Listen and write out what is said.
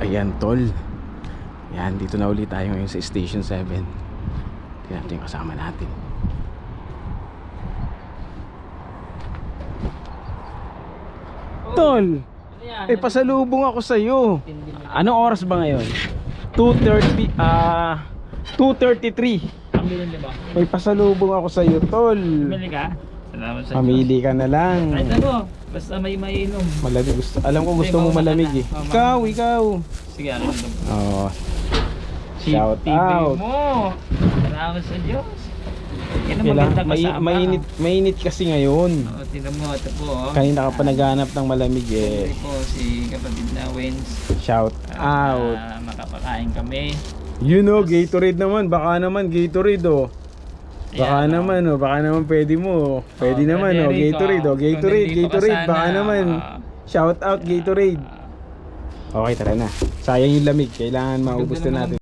Ayan tol. Yan dito na ulit tayo ngayon sa station 7 Tingnan natin yung kasama natin. Tol! Eh pasalubong ako sa'yo. Anong oras ba ngayon? 2.30 Ah 2.33 Pamilya niyo ba? May pasalubong ako sa'yo tol. Pamili ka? Salamat sa Pamili ka na lang Kahit ano, basta may mainom. Malamig gusto. Alam ko gusto mo mauna malamig ka eh. na. Oh, Ikaw, ikaw. Sige, ano. Oo. Cheap Shout TV out. mo. Salamat sa Diyos. Yan ang Kailangan, magandang may, kasama. mainit, mainit kasi ngayon. Oo, tinan mo, ito po. oh. Kanina ka pa naghanap ng malamig eh. Ito po, si kapatid na Wins. Shout Ah, out. makapakain kami. You know, Gatorade naman. Baka naman Gatorade oh. Baka Ayan, naman oh. Baka naman pwede mo. Pwede Oh, naman oh. rin, Gatorade oh. oh. Gatorade, nandito ka Gatorade. Baka sana, naman. oh. Shout out Gatorade. Okay, tara na. Sayang yung lamig. Kailangan maubos na natin.